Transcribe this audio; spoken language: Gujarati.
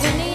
Jenny.